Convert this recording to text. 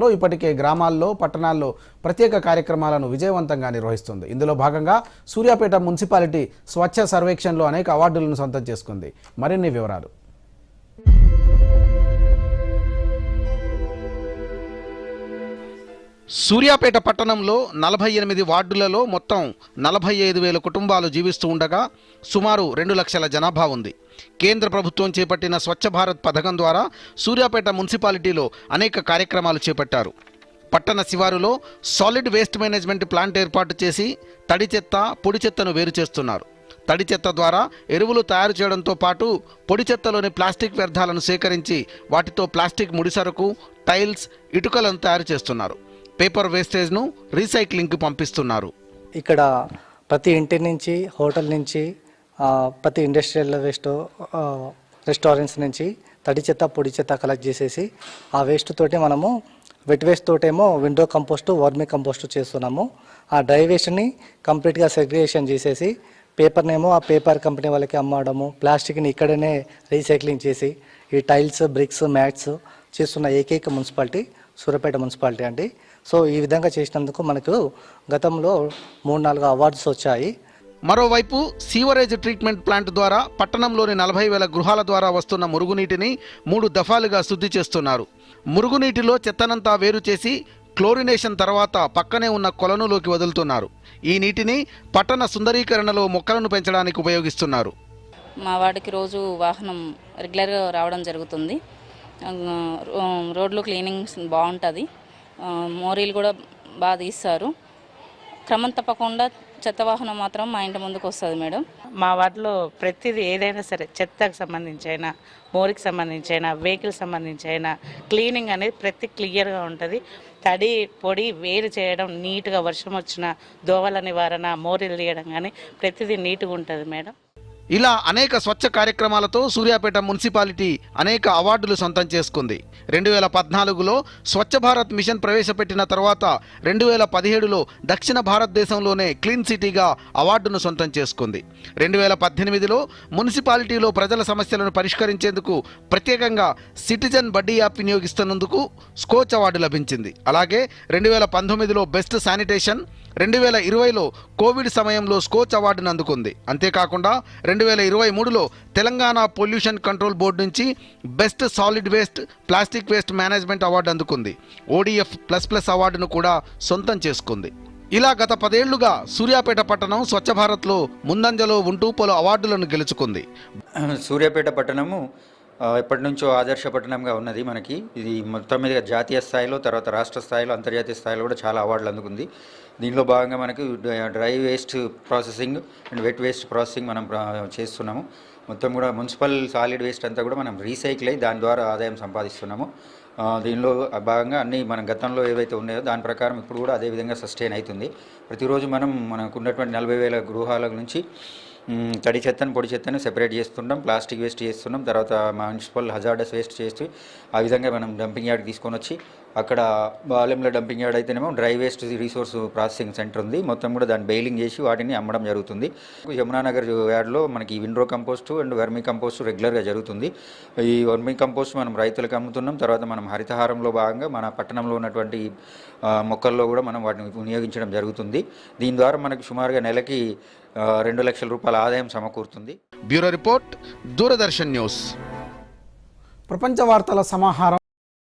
లో ఇప్పటికే గ్రామాల్లో పట్టణాల్లో ప్రత్యేక కార్యక్రమాలను విజయవంతంగా నిర్వహిస్తుంది. ఇందులో భాగంగా సూర్యాపేట మున్సిపాలిటీ స్వచ్ఛ సర్వేక్షణలో అనేక అవార్డులను సొంతం చేసుకుంది. మరిన్ని వివరాలు. సూర్యాపేట పట్టణంలో నలభై ఎనిమిది వార్డులలో మొత్తం నలభై ఐదు వేల కుటుంబాలు జీవిస్తూ ఉండగా సుమారు రెండు లక్షల జనాభా ఉంది. కేంద్ర ప్రభుత్వం చేపట్టిన స్వచ్ఛ భారత్ పథకం ద్వారా సూర్యాపేట మున్సిపాలిటీలో అనేక కార్యక్రమాలు చేపట్టారు. పట్టణ శివారులో సాలిడ్ వేస్ట్ మేనేజ్మెంట్ ప్లాంట్ ఏర్పాటు చేసి తడి చెత్త పొడి చెత్తను వేరు చేస్తున్నారు. తడి చెత్త ద్వారా ఎరువులు తయారు చేయడంతో పాటు పొడి చెత్తలోని ప్లాస్టిక్ వ్యర్థాలను సేకరించి వాటితో ప్లాస్టిక్ ముడిసరకు టైల్స్ ఇటుకలను తయారు చేస్తున్నారు. పేపర్ వేస్టేజ్ను రీసైక్లింగ్కి పంపిస్తున్నారు. ఇక్కడ ప్రతి ఇంటి నుంచి హోటల్ నుంచి ప్రతి ఇండస్ట్రియల్ వేస్ట్ రెస్టారెంట్స్ నుంచి తడి చెత్త పొడి చెత్త కలెక్ట్ చేసేసి ఆ వేస్ట్ తోటి మనము వెట్ వేస్ట్ తోటేమో విండో కంపోస్టు వర్మి కంపోస్ట్ చేస్తున్నాము. ఆ డ్రై వేస్ట్ని కంప్లీట్గా సెగ్రిగేషన్ చేసేసి పేపర్నేమో ఆ పేపర్ కంపెనీ వాళ్ళకి అమ్మడము ప్లాస్టిక్ని ఇక్కడనే రీసైక్లింగ్ చేసి ఈ టైల్స్ బ్రిక్స్ మ్యాట్స్ చేస్తున్న ఏకైక మున్సిపాలిటీ సూర్యాపేట మున్సిపాలిటీ అండి. సో ఈ విధంగా చేసినందుకు మనకు గతంలో మూడు నాలుగు అవార్డ్స్ వచ్చాయి. మరోవైపు సీవరేజ్ ట్రీట్మెంట్ ప్లాంట్ ద్వారా పట్టణంలోని నలభై వేల గృహాల ద్వారా వస్తున్న మురుగునీటిని మూడు దఫాలుగా శుద్ధి చేస్తున్నారు. మురుగునీటిలో చెత్తనంతా వేరు చేసి క్లోరినేషన్ తర్వాత పక్కనే ఉన్న కొలనులోకి వదులుతున్నారు. ఈ నీటిని పట్టణ సుందరీకరణలో మొక్కలను పెంచడానికి ఉపయోగిస్తున్నారు. మా వాడికి రోజు వాహనం రెగ్యులర్గా రావడం జరుగుతుంది. రోడ్లు క్లీనింగ్ బాగుంటుంది. మోరీలు కూడా బాగా తీస్తారు. క్రమం తప్పకుండా చెత్త వాహనం మాత్రం మా ఇంటి ముందుకు వస్తుంది మేడం. మా వార్డులో ప్రతిదీ ఏదైనా సరే చెత్తకు సంబంధించి అయినా మోరికి సంబంధించి అయినా వెహికల్ సంబంధించి అయినా క్లీనింగ్ అనేది ప్రతి క్లియర్గా ఉంటుంది. తడి పొడి వేరు చేయడం నీట్గా వర్షం వచ్చిన దోవల నివారణ మోరీలు తీయడం కానీ ప్రతిదీ నీట్గా ఉంటుంది మేడం. ఇలా అనేక స్వచ్ఛ కార్యక్రమాలతో సూర్యాపేట మున్సిపాలిటీ అనేక అవార్డులు సొంతం చేసుకుంది. రెండు వేల పద్నాలుగులో స్వచ్ఛ భారత్ మిషన్ ప్రవేశపెట్టిన తర్వాత రెండు వేల పదిహేడులో దక్షిణ భారతదేశంలోనే క్లీన్ సిటీగా అవార్డును సొంతం చేసుకుంది. రెండు వేల పద్దెనిమిదిలో మున్సిపాలిటీలో ప్రజల సమస్యలను పరిష్కరించేందుకు ప్రత్యేకంగా సిటిజన్ బడ్డీ యాప్ వినియోగిస్తున్నందుకు స్కోచ్ అవార్డు లభించింది. అలాగే రెండు వేల పంతొమ్మిదిలో బెస్ట్ శానిటేషన్ రెండు వేల ఇరవైలో కోవిడ్ సమయంలో స్కోచ్ అవార్డును అందుకుంది. అంతేకాకుండా రెండు రెండు వేల ఇరవై మూడులో తెలంగాణ పొల్యూషన్ కంట్రోల్ బోర్డు నుంచి best solid waste plastic waste management award అందుకుంది. ఓడిఎఫ్ ప్లస్ ప్లస్ అవార్డును కూడా సొంతం చేసుకుంది. ఇలా గత పదేళ్ళుగా సూర్యాపేట పట్టణం స్వచ్ఛ భారత్లో ముందంజలో ఉంటూ పలు అవార్డులను గెలుచుకుంది. సూర్యాపేట పట్టణము ఎప్పటి నుంచో ఆదర్శ పట్టణంగా ఉన్నది మనకి. ఇది మొత్తం మీద జాతీయ స్థాయిలో తర్వాత రాష్ట్ర స్థాయిలో అంతర్జాతీయ స్థాయిలో కూడా చాలా అవార్డులు అందుకుంది. దీనిలో భాగంగా మనకి dry waste processing and wet waste processing మనం చేస్తున్నాము. మొత్తం కూడా మున్సిపల్ సాలిడ్ వేస్ట్ అంతా కూడా మనం రీసైకిల్ అయ్యి దాని ద్వారా ఆదాయం సంపాదిస్తున్నాము. ఆ, దీనిలో భాగంగా అన్ని మన గతంలో ఏవైతే ఉన్నాయో దాని ప్రకారం ఇప్పుడు కూడా అదే విధంగా సస్టైన్ అవుతుంది. ప్రతిరోజు మనం మనకు ఉన్నటువంటి నలభై వేల గృహాల నుంచి తడి చెత్తను పొడి చెత్తను సెపరేట్ చేస్తుంటాం ప్లాస్టిక్ వేస్ట్ చేస్తున్నాం తర్వాత మున్సిపల్ హజార్డస్ వేస్ట్ చేస్తూ ఆ విధంగా మనం డంపింగ్ యార్డ్ తీసుకొని వచ్చి అక్కడ బాలెంలో డంపింగ్ యార్డ్ అయితేనేమో dry waste resource processing centre ఉంది. మొత్తం కూడా దాన్ని బెయిలింగ్ చేసి వాటిని అమ్మడం జరుగుతుంది. యమునానగర్ యార్డ్లో మనకి windrow compost and vermi compost రెగ్యులర్గా జరుగుతుంది. ఈ వర్మీ కంపోస్ట్ మనం రైతులకు అమ్ముతున్నాం. తర్వాత మనం హరితహారంలో భాగంగా మన పట్టణంలో ఉన్నటువంటి మొక్కల్లో కూడా మనం వాటిని వినియోగించడం జరుగుతుంది. దీని ద్వారా మనకి సుమారుగా నెలకి రెండు లక్షల రూపాయల ఆదాయం సమకూరుతుంది. Bureau report Doordarshan news. ప్రపంచ వార్తల సమాహారం